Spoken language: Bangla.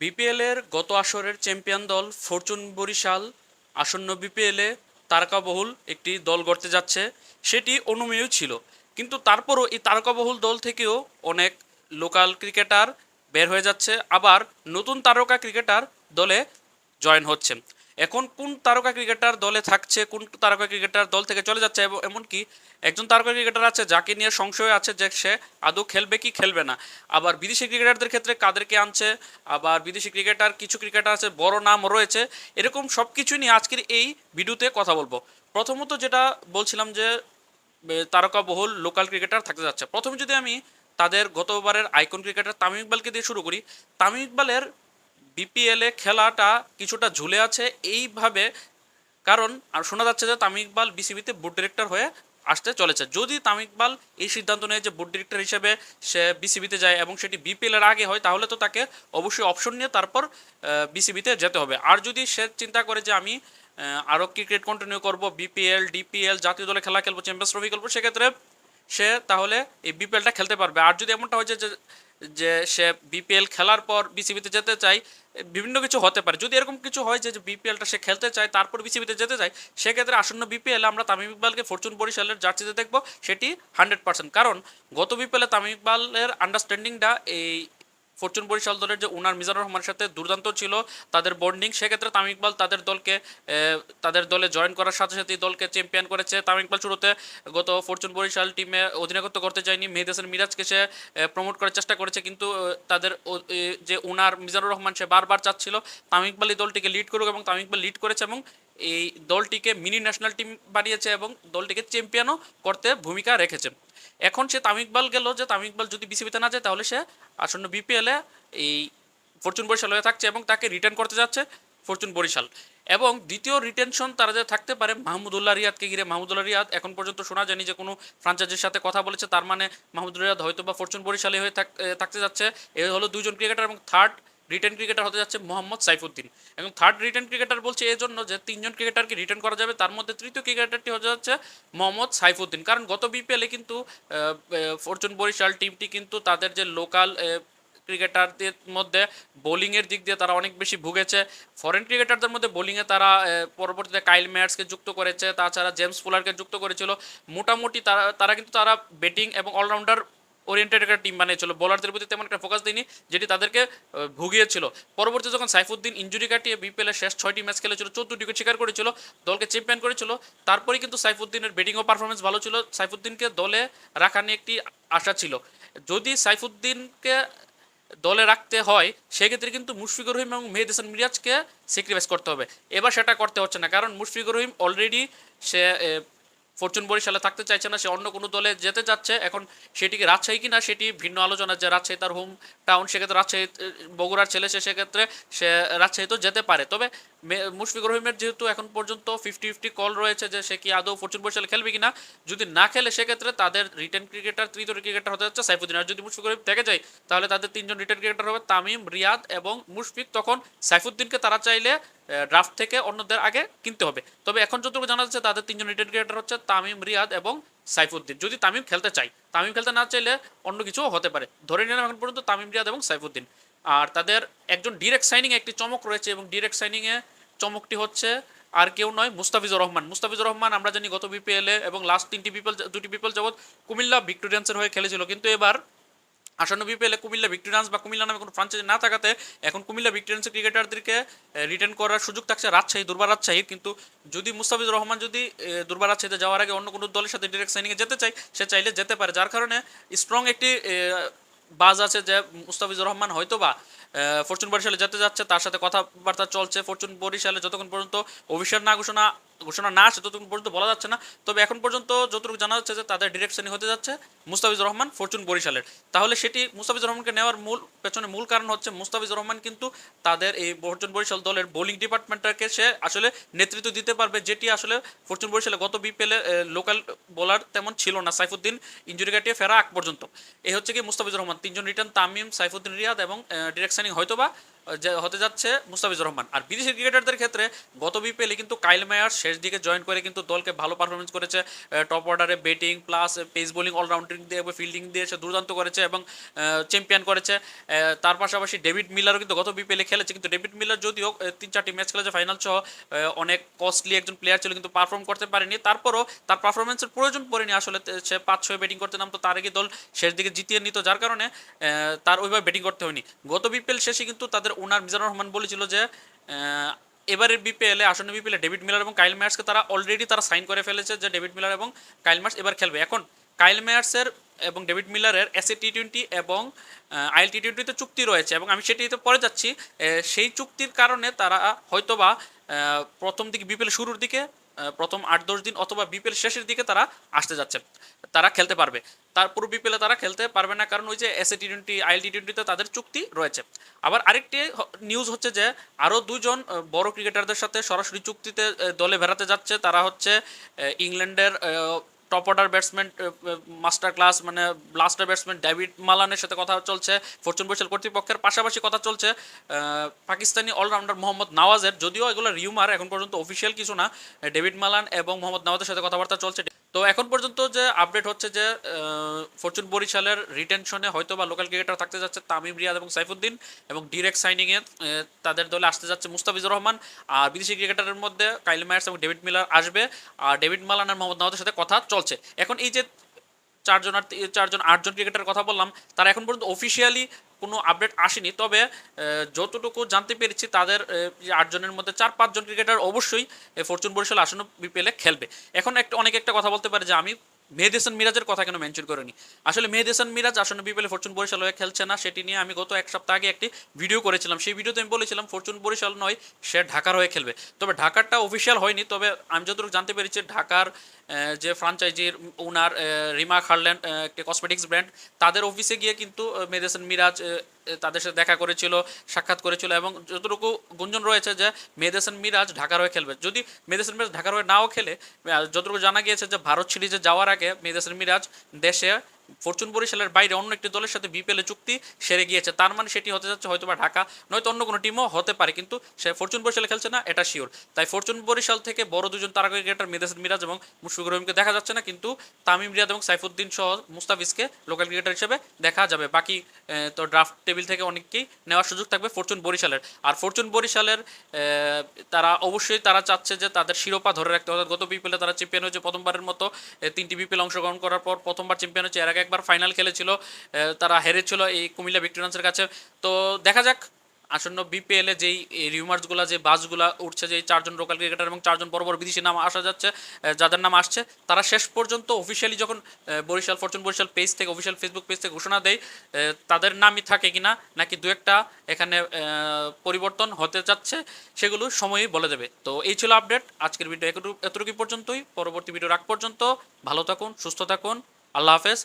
বিপিএলের গত আসরের চ্যাম্পিয়ন দল ফরচুন বরিশাল আসন্ন বিপিএলে তারকাবহুল একটি দল গড়তে যাচ্ছে। সেটি অনুমেয় ছিল। কিন্তু তারপরও এই তারকাবহুল দল থেকেও অনেক লোকাল ক্রিকেটার বের হয়ে যাচ্ছে। আবার নতুন তারকা ক্রিকেটার দলে জয়েন হচ্ছে এখন কোন তারকা ক্রিকেটার দলে থাকছে কোন তারকা ক্রিকেটার দল থেকে চলে যাচ্ছে এবং এমনকি একজন তারকা ক্রিকেটার আছে যাকে নিয়ে সংশয় আছে যে সে আদৌ খেলবে কি খেলবে না। আবার বিদেশি ক্রিকেটারদের ক্ষেত্রে কাদেরকে আনছে আবার বিদেশি ক্রিকেটার কিছু ক্রিকেটার আছে বড় নাম রয়েছে এরকম সব কিছু নিয়ে আজকের এই ভিডিওতে কথা বলব। প্রথমত যেটা বলছিলাম যে এ, তারকাবহুল লোকাল ক্রিকেটার থাকতে যাচ্ছে। প্রথমে যদি আমি তাদের গতবারের আইকন ক্রিকেটার তামিম ইকবালকে দিয়ে শুরু করি তামিম ইকবালের বিপিএলে খেলাটা কিছুটা ঝুলে আছে, এইভাবে কারণ, আর শোনা যাচ্ছে যে তামিম ইকবাল বিসিবিতে বোর্ড ডিরেক্টর হয়ে আসতে চলেছে। যদি তামিম ইকবাল এই সিদ্ধান্ত নেয় যে বোর্ড ডিরেক্টর হিসেবে সে বিসিবিতে যায় এবং সেটি বিপিএল এর আগে হয়, তাহলে তো তাকে অবশ্যই অপশন নিয়ে তারপর বিসিবিতে যেতে হবে। আর যদি সে চিন্তা করে যে আমি আরও ক্রিকেট কন্টিনিউ করব বিপিএল ডিপিএল জাতীয় দলে খেলা খেলব চ্যাম্পিয়ন্স ট্রফি খেলব, সেক্ষেত্রে সে তাহলে এই বিপিএলটা খেলতে পারবে। আর যদি এমনটা হয়েছে যে- যে সে বিপিএল খেলার পর বিসিবিতে যেতে চায় বিভিন্ন কিছু হতে পারে। যদি এরকম কিছু হয় যে বিপিএলটা সে খেলতে চায়, তারপর বিসিবিতে যেতে চায়, সেক্ষেত্রে আসন্ন বিপিএল আমরা তামিম ইকবালকে ফরচুন বরিশালের জার্সিতে দেখব, সেটি হান্ড্রেড পার্সেন্ট কারণ গত বিপিএলে তামিম ইকবালের আন্ডারস্ট্যান্ডিংটা এই ফরচুন বরিশাল দলের যে উনার মিজানুর রহমানের সাথে দুর্দান্ত ছিল তাদের বন্ডিং, সেক্ষেত্রে তামিম ইকবাল তাদের দলকে তাদের দলে জয়েন করার সাথে সাথে দলকে চ্যাম্পিয়ন করেছে। তামিম ইকবাল শুরুতে গত ফরচুন বরিশাল টিমে অধিনায়কত্ব করতে চায়নি। মেহেদ হাসান মিরাজকে সে প্রমোট করার চেষ্টা করেছে, কিন্তু তাদের যে উনার মিজানুর রহমান, সে বারবার চাচ্ছিল তামিম ইকবাল এই দলটিকে লিড করুক এবং তামিম ইকবাল লিড করেছে এবং এই দলটিকে মিনি ন্যাশনাল টিম বানিয়েছে এবং দলটিকে চ্যাম্পিয়নও করতে ভূমিকা রেখেছে। এখন সে তামিম ইকবাল গেল, যে তামিম ইকবাল যদি বিসিবিতে না যায়, তাহলে সে আসন্ন বিপিএলে এই ফরচুন বরিশাল হয়ে থাকছে এবং তাকে রিটার্ন করতে যাচ্ছে ফরচুন বরিশাল। এবং দ্বিতীয় রিটেনশন তারা যে থাকতে পারে, মাহমুদুল্লাহ রিয়াদকে ঘিরে। মাহমুদুল্লাহ রিয়াদ এখন পর্যন্ত শোনা যায়নি যে কোনো ফ্রাঞ্চাইজির সাথে কথা বলেছে, তার মানে মাহমুদুল্লাহ রিয়াদ হয়তো বা ফরচুন বরিশালে হয়ে থাক- থাকতে যাচ্ছে। এ হলো দুইজন ক্রিকেটার এবং থার্ড রিটার্ন ক্রিকেটার হতে যাচ্ছে মোহাম্মদ সাইফুদ্দিন। এবং থার্ড রিটার্ন ক্রিকেটার বলছে এই জন্য যে তিনজন ক্রিকেটারকে রিটার্ন করা যাবে, তার মধ্যে তৃতীয় ক্রিকেটারটি হতে যাচ্ছে মোহাম্মদ সাইফুদ্দিন। কারণ গত বিপিএলে কিন্তু ফরচুন বরিশাল টিমটি কিন্তু তাদের যে লোকাল ক্রিকেটারদের মধ্যে বোলিংয়ের দিক দিয়ে তারা অনেক বেশি ভুগেছে। ফরেন ক্রিকেটারদের মধ্যে বোলিংয়ে তারা পরবর্তীতে কাইল ম্যাটসকে যুক্ত করেছে, তাছাড়া জেমস ফুলারকে যুক্ত করেছিল। মোটামুটি তারা তারা কিন্তু তারা ব্যাটিং এবং অলরাউন্ডার ওরিয়েন্টেড একটা টিম বানিয়েছিল। বোলারদের প্রতি তেমন একটা ফোকাস দিইনি যেটি তাদেরকে ভুগিয়েছিল। পরবর্তী যখন সাইফুদ্দিন ইঞ্জুরি কাটিয়ে বিপিএলের শেষ ছয়টি ম্যাচ খেলেছিল চোদ্দ উইকেট শিকার করেছিল, দলকে চ্যাম্পিয়ন করেছিল, তারপরেই কিন্তু সাইফুদ্দিনের ব্যাটিংও পারফরমেন্স ভালো ছিল। সাইফুদ্দিনকে দলে রাখা নিয়ে একটি আশা ছিল। যদি সাইফুদ্দিনকে দলে রাখতে হয়, সেক্ষেত্রে কিন্তু মুশফিকুর রহিম এবং মেহেদ হাসান মিরাজকে স্যাক্রিফাইস করতে হবে। এবার সেটা করতে হচ্ছে না, কারণ মুশফিকুর রহিম অলরেডি সে ফরচুন বরিশালে থাকতে চাইছে না, সে অন্য কোনো দলে যেতে যাচ্ছে। এখন সেটিকে রাজশাহী কিনা সেটি ভিন্ন আলোচনা যে রাজশাহী তার হোম টাউন সেক্ষেত্রে রাজশাহী বগুড়ার ছেলে সে সেক্ষেত্রে সে রাজশাহী তো যেতে পারে। তবে মুশফিকুর রহিমের যেহেতু এখন পর্যন্ত ফিফটি ফিফটি কল রয়েছে যে সে কি আদৌ ফরচুন বরিশালে খেলবে কিনা, যদি না খেলে সেক্ষেত্রে তাদের রিটার্ন ক্রিকেটার তৃতীয় ক্রিকেটার হতে যাচ্ছে সাইফুদ্দিন। আর যদি মুশফিকুর রহিম থেকে যায়, তাহলে তাদের তিনজন রিটার্ন ক্রিকেটার হবে তামিম, রিয়াদ এবং মুশফিক। তখন সাইফুদ্দিনকে তারা চাইলে ড্রাফট থেকে অন্যদের আগে কিনতে হবে। তবে এখন যতটুকু জানা যাচ্ছে, তাদের তিনজন রিটার্ন ক্রিকেটার হচ্ছে তামিম, রিয়াদ এবং সাইফুদ্দিন। যদি তামিম খেলতে চাই তামিম খেলতে না চাইলে অন্য কিছুও হতে পারে। ধরে নিলাম এখন পর্যন্ত তামিম, রিয়াদ এবং সাইফুদ্দিন। আর তাদের একজন ডিরেক্ট সাইনিং একটি চমক রয়েছে এবং ডিরেক্ট সাইনিংয়ে চমকটি হচ্ছে আর কেউ নয় মুস্তাফিজুর রহমান। মুস্তাফিজুর রহমান, আমরা জানি গত বিপিএলে এবং লাস্ট তিনটি বিপিএল দুটি বিপিএল জগৎ কুমিল্লা ভিক্টোরিয়ান্সের হয়ে খেলেছিল। কিন্তু এবার আসন্ন বিপিএলে কুমিল্লা ভিক্টোরিয়ান্স বা কুমিল্লা নামে কোনো ফ্রাঞ্চাইজি না থাকাতে এখন কুমিল্লা ভিক্টোরিয়ান্সের ক্রিকেটারদেরকে রিটার্ন করার সুযোগ থাকছে রাজশাহী দুর্বার রাজশাহীর কিন্তু যদি মুস্তাফিজুর রহমান যদি দুর্বার রাজশাহীতে যাওয়ার আগে অন্য কোনো দলের সাথে ডিরেক্ট সাইনিংয়ে যেতে চাই সে চাইলে যেতে পারে। যার কারণে স্ট্রং একটি বাজ আছে যে মুস্তাফিজুর রহমান হয়তো বা ফরচুন বরিশালে যেতে যাচ্ছে, তার সাথে কথাবার্তা চলছে। ফরচুন বরিশালে যতক্ষণ পর্যন্ত অভিষেক না ঘোষণা ঘোষণা না আসে, ততক্ষণ পর্যন্ত বলা যাচ্ছে না। তবে এখন পর্যন্ত যতটুকু জানা যাচ্ছে যে তাদের ডিরেকশনই হতে যাচ্ছে মুস্তাফিজুর রহমান ফরচুন বরিশালের। তাহলে সেটি মুস্তাফিজুর রহমানকে নেওয়ার মূল, পেছনে মূল কারণ হচ্ছে মুস্তাফিজুর রহমান কিন্তু তাদের এই ফরচুন বরিশাল দলের বোলিং ডিপার্টমেন্টটাকে সে আসলে নেতৃত্ব দিতে পারবে, যেটি আসলে ফরচুন বরিশালে গত বিপিএলে লোকাল বোলার তেমন ছিল না, সাইফুদ্দিন, ইঞ্জুরি কাটিয়ে ফেরা আগ পর্যন্ত। এই হচ্ছে কি মুস্তাফিজুর রহমান, তিনজন রিটার্ন তামিম, সাইফুদ্দিন রিয়াদ এবং ডিরেক্ট সাইনিং হয়তোবা যে হতে যাচ্ছে মুস্তাফিজুর রহমান। আর বিদেশি ক্রিকেটারদের ক্ষেত্রে গত বিপিএলে কিন্তু কাইল মেয়ার শেষ দিকে জয়েন করে কিন্তু দলকে ভালো পারফরমেন্স করেছে। টপ অর্ডারে batting plus pace bowling allrounding দিয়ে ফিল্ডিং দিয়ে সে দুর্দান্ত করেছে এবং চ্যাম্পিয়ন করেছে। তার পাশাপাশি ডেভিড মিলারও কিন্তু গত বিপিএলে খেলেছে। কিন্তু ডেভিড মিলার যদিও তিন চারটি ম্যাচ খেলেছে ফাইনাল সহ অনেক কস্টলি একজন প্লেয়ার ছিল কিন্তু পারফর্ম করতে পারেনি। তারপরও তার পারফরমেন্সের প্রয়োজন পড়েনি আসলে। সে পাঁচ ছয় ব্যাটিং করতে নামতো, তার আগে দল শেষ দিকে জিতিয়ে নিত। যার কারণে তার ওইভাবে ব্যাটিং করতে হয়নি। গত বিপিএল শেষে কিন্তু তাদের ওনার মিজানুর রহমান বলেছিল যে এবারে এবারের বিপিএলে আসন্ন বিপিএলে ডেভিড মিলার এবং কাইল মেয়ার্সকে তারা অলরেডি তারা সাইন করে ফেলেছে যে ডেভিড মিলার এবং কাইল মার্স এবার খেলবে। এখন কাইল মেয়ার্সের এবং ডেভিড মিলারের এসএ টি টোয়েন্টি এবং আইএল টি টোয়েন্টিতে চুক্তি রয়েছে এবং আমি সেটিতে পরে যাচ্ছি। সেই চুক্তির কারণে তারা হয়তোবা প্রথম দিকে বিপিএল শুরুর দিকে প্রথম আট, দশ দিন অথবা বিপিএল শেষের দিকে তারা আসতে যাচ্ছে, তারা খেলতে পারবে। তারপর বিপিএলে তারা খেলতে পারবে না, কারণ ওই যে SA T twenty IL T টোয়েন্টিতে তাদের চুক্তি রয়েছে। আবার আরেকটি নিউজ হচ্ছে যে আরও দুজন বড় ক্রিকেটারদের সাথে সরাসরি চুক্তিতে দলে বেড়াতে যাচ্ছে। তারা হচ্ছে ইংল্যান্ডের top order batsman master class মানে ব্লাস্টার ব্যাটসম্যান ডেভিড মালানের সাথে কথা চলছে ফরচুন বৈশাল কর্তৃপক্ষের পাশাপাশি কথা চলছে পাকিস্তানি অলরাউন্ডার মোহাম্মদ নওয়াজের, যদিও এগুলো রিউমার এখন পর্যন্ত অফিসিয়াল কিছু না ডেভিড মালান এবং মোহাম্মদ নওয়াজের সাথে কথাবার্তা চলছে। তো এখন পর্যন্ত যে আপডেট হচ্ছে যে ফরচুন বরিশালের রিটেনশনে হয়তো বা লোকাল ক্রিকেটার থাকতে যাচ্ছে তামিম রিয়াদ এবং সাইফুদ্দিন এবং ডিরেক্ট সাইনিংয়ে তাদের দলে আসতে যাচ্ছে মুস্তাফিজুর রহমান। আর বিদেশি ক্রিকেটারের মধ্যে কাইল মায়ার্স এবং ডেভিড মিলার আসবে। আর ডেভিড মালান আর মোহাম্মদ নওয়াজের সাথে কথা চলছে। এখন এই যে চারজন আর চারজন, আটজন ক্রিকেটারের কথা বললাম, তারা এখন পর্যন্ত অফিসিয়ালি কোনো আপডেট আসেনি। তবে যতটুকু জানতে পেরেছি, তাদের আটজনের মধ্যে চার, পাঁচজন ক্রিকেটার অবশ্যই ফরচুন বরিশাল আসন্ন বিপিএলে খেলবে। এখন একটা, অনেক একটা কথা বলতে পারে যে, আমি মেহেদি হাসান মিরাজের কথা কেন মেনশন করেনি? আসলে মেহেদি হাসান মিরাজ আসলে বিপিএলে ফরচুন বরিশাল হয়ে খেলছে না সেটি নিয়ে আমি গত এক সপ্তাহ আগে একটি ভিডিও করেছিলাম। সেই ভিডিওতে আমি বলেছিলাম ফরচুন বরিশাল নয় সে ঢাকার হয়ে খেলবে। তবে ঢাকারটা অফিসিয়াল হয়নি তবে আমি যতটুকু জানতে পেরেছি ঢাকার যে ফ্রাঞ্চাইজির ওনার রিমা খারল্যান্ড একটি কসমেটিক্স ব্র্যান্ড তাদের অফিসে গিয়ে কিন্তু আহ, মিরাজ তাদের সাথে দেখা করেছিল, সাক্ষাৎ করেছিল এবং যতটুকু গুঞ্জন রয়েছে যে মেহেদি মিরাজ ঢাকার হয়ে খেলবে। যদি মেদেসন মিরাজ ঢাকার হয়ে নাও খেলে যতটুকু জানা গিয়েছে যে ভারত সিরিজে যাওয়ার আগে মেহেদি মিরাজ দেশে ফরচুন বরিশালের বাইরে অন্য একটি দলের সাথে বিপিএল চুক্তি সেরে গিয়েছে। তার মানে সেটি হতে যাচ্ছে হয়তো বা ঢাকা, নয়তো অন্য কোনো টিমও হতে পারে, কিন্তু সে ফরচুন বরিশালে খেলছে না, এটা শিওর তাই ফরচুন বরিশাল থেকে বড় দুজন তারকা ক্রিকেটার মেহেদি মিরাজ এবং মুশফিকুর রহিমকে দেখা যাচ্ছে না, কিন্তু তামিম রিয়াদ এবং সাইফুদ্দিন সহ মুস্তাফিজকে লোকাল ক্রিকেটার হিসেবে দেখা যাবে। বাকি তো ড্রাফট টেবিল থেকে অনেককেই নেওয়ার সুযোগ থাকবে ফরচুন বরিশালের। আর ফরচুন বরিশালের তারা অবশ্যই তারা চাচ্ছে যে তাদের শিরোপা ধরে রাখতে অর্থাৎ গত বিপিএলে তারা চ্যাম্পিয়ন হয়েছে প্রথমবারের মতো তিনটি বিপিএল অংশগ্রহণ করার পর প্রথমবার চ্যাম্পিয়ন হচ্ছে এর আগে একবার ফাইনাল খেলেছিল তারা হেরেছিল এই কুমিল্লা ভিক্টোরিয়ান্সের কাছে। তো দেখা যাক, আসন্ন বিপিএলে যেই রিউমার্সগুলো যে বাসগুলা উঠছে, যে চারজন লোকাল ক্রিকেটার এবং চারজন বড় বড় বিদেশি নাম আসা যাচ্ছে যাদের নাম আসছে, তারা শেষ পর্যন্ত অফিসিয়ালি যখন বরিশাল ফরচুন বরিশাল পেজ থেকে অফিসিয়াল ফেসবুক পেজ থেকে ঘোষণা দেয় তাদের নামই থাকে কিনা, নাকি দু একটা এখানে পরিবর্তন হতে যাচ্ছে, সেগুলো সময়ই বলে দেবে। তো এই ছিল আপডেট আজকের ভিডিও এতটুকু পর্যন্তই। পরবর্তী ভিডিও রাখ পর্যন্ত ভালো থাকুন, সুস্থ থাকুন। আল্লাহ হাফেজ।